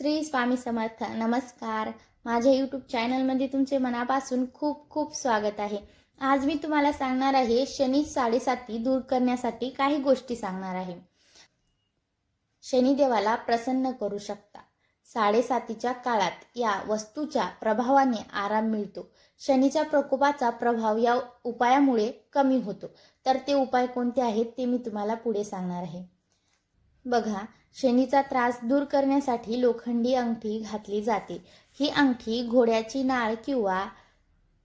श्री स्वामी समर्थ. नमस्कार. माझ्या यूट्यूब चॅनलमध्ये तुमचे मनापासून खूप खूप स्वागत आहे. आज मी तुम्हाला सांगणार आहे शनी साडेसाती दूर करण्यासाठी काही गोष्टी सांगणार आहे. शनिदेवाला प्रसन्न करू शकता. साडेसातीच्या काळात या वस्तूच्या प्रभावाने आराम मिळतो. शनीच्या प्रकोपाचा प्रभाव या उपायामुळे कमी होतो. तर ते उपाय कोणते आहेत ते मी तुम्हाला पुढे सांगणार आहे. बघा शनीचा त्रास दूर करण्यासाठी लोखंडी अंगठी घातली जाते. ही अंगठी घोड्याची नाळ किंवा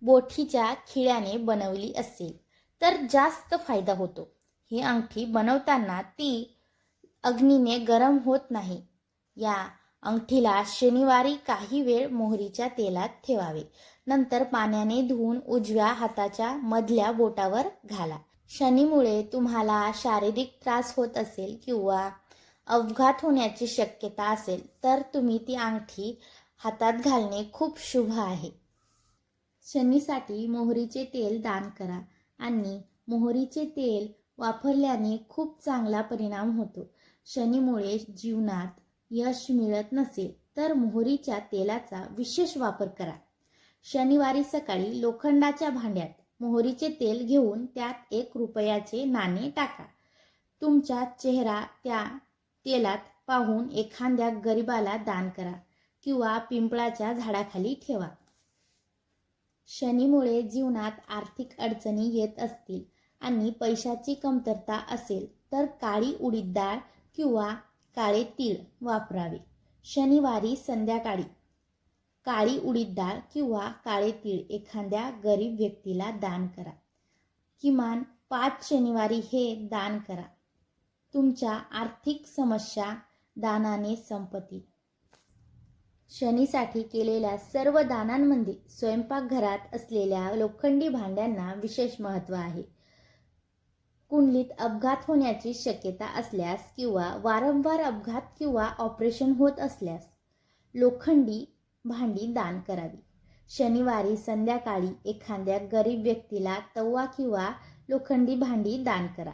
बोठीच्या खिळ्याने बनवली असेल तर जास्त फायदा होतो. ही अंगठी बनवताना ती अग्नीने गरम होत नाही. या अंगठीला शनिवारी काही वेळ मोहरीच्या तेलात ठेवावे. नंतर पाण्याने धुवून उजव्या हाताच्या मधल्या बोटावर घाला. शनीमुळे तुम्हाला शारीरिक त्रास होत असेल किंवा अपघात होण्याची शक्यता असेल तर तुम्ही ती अंगठी हातात घालणे खूप शुभ आहे. शनीसाठी मोहरीचे तेल दान करा आणि मोहरीचे तेल वापरल्याने खूप चांगला परिणाम होतो. शनीमुळे जीवनात यश मिळत नसेल तर मोहरीच्या तेलाचा विशेष वापर करा. शनिवारी सकाळी लोखंडाच्या भांड्यात मोहरीचे तेल घेऊन त्यात एक रुपयाचे नाणे टाका. तुमचा चेहरा त्या तेलात पाहून एखाद्या गरिबाला दान करा किंवा पिंपळाच्या झाडाखाली ठेवा. शनीमुळे जीवनात आर्थिक अडचणी येत असतील आणि पैशाची कमतरता असेल तर काळी उडीद डाळ किंवा काळे तीळ वापरावे. शनिवारी संध्याकाळी काळी उडीद डाळ किंवा काळे तीळ एखाद्या गरीब व्यक्तीला दान करा. किमान पाच शनिवारी हे दान करा. तुमच्या आर्थिक समस्या दानाने संपतील. शनीसाठी केलेल्या सर्व दानांमध्ये स्वयंपाकघरात असलेल्या लोखंडी भांड्यांना विशेष महत्त्व आहे. कुंडलीत अपघात होण्याची शक्यता असल्यास किंवा वारंवार अपघात किंवा ऑपरेशन होत असल्यास लोखंडी भांडी दान करावी. शनिवारी संध्याकाळी एखाद्या गरीब व्यक्तीला तवा किंवा लोखंडी भांडी दान करा.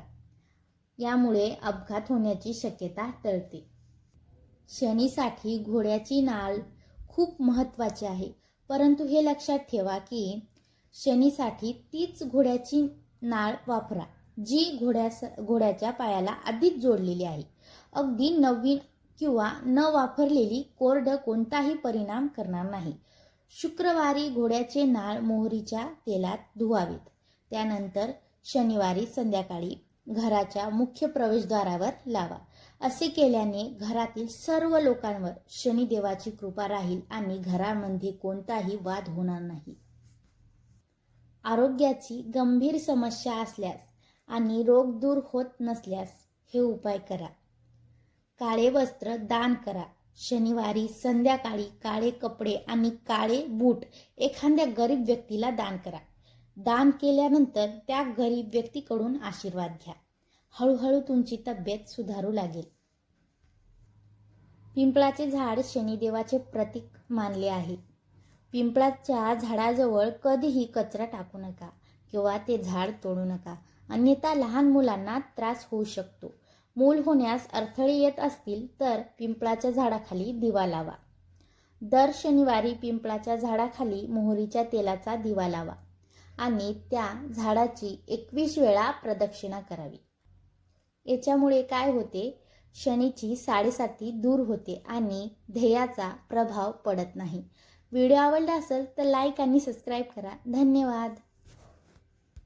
यामुळे अपघात होण्याची शक्यता टळते. शनीसाठी घोड्याची नाळ खूप महत्त्वाची आहे. परंतु हे लक्षात ठेवा की शनीसाठी तीच घोड्याची नाळ वापरा जी घोड्यास घोड्याच्या पायाला आधीच जोडलेली आहे. अगदी नवीन किंवा न वापरलेली कोरड कोणताही परिणाम करणार नाही. शुक्रवारी घोड्याचे नाळ मोहरीच्या तेलात धुवावेत. त्यानंतर शनिवारी संध्याकाळी घराच्या मुख्य प्रवेशद्वारावर लावा. असे केल्याने घरातील सर्व लोकांवर शनिदेवाची कृपा राहील आणि घरामध्ये कोणताही वाद होणार नाही. आरोग्याची गंभीर समस्या असल्यास आणि रोग दूर होत नसल्यास हे उपाय करा. काळे वस्त्र दान करा. शनिवारी संध्याकाळी काळे कपडे आणि काळे बूट एखाद्या गरीब व्यक्तीला दान करा. दान केल्यानंतर त्या गरीब व्यक्तीकडून आशीर्वाद घ्या. हळूहळू तुमची तब्येत सुधारू लागेल. पिंपळाचे झाड शनिदेवाचे प्रतीक मानले आहे. पिंपळाच्या झाडाजवळ कधीही कचरा टाकू नका किंवा ते झाड तोडू नका. अन्यथा लहान मुलांना त्रास होऊ शकतो. मूल होण्यास अडथळे येत असतील तर पिंपळाच्या झाडाखाली दिवा लावा. दर शनिवारी पिंपळाच्या झाडाखाली मोहरीच्या तेलाचा दिवा लावा. आणि त्या झाडाची एकवीस वेळा प्रदक्षिणा करावी. याच्यामुळे काय होते? शनीची साडेसाती दूर होते आणि ध्येयाचा प्रभाव पडत नाही. व्हिडिओ आवडला असेल तर लाईक आणि सबस्क्राईब करा. धन्यवाद!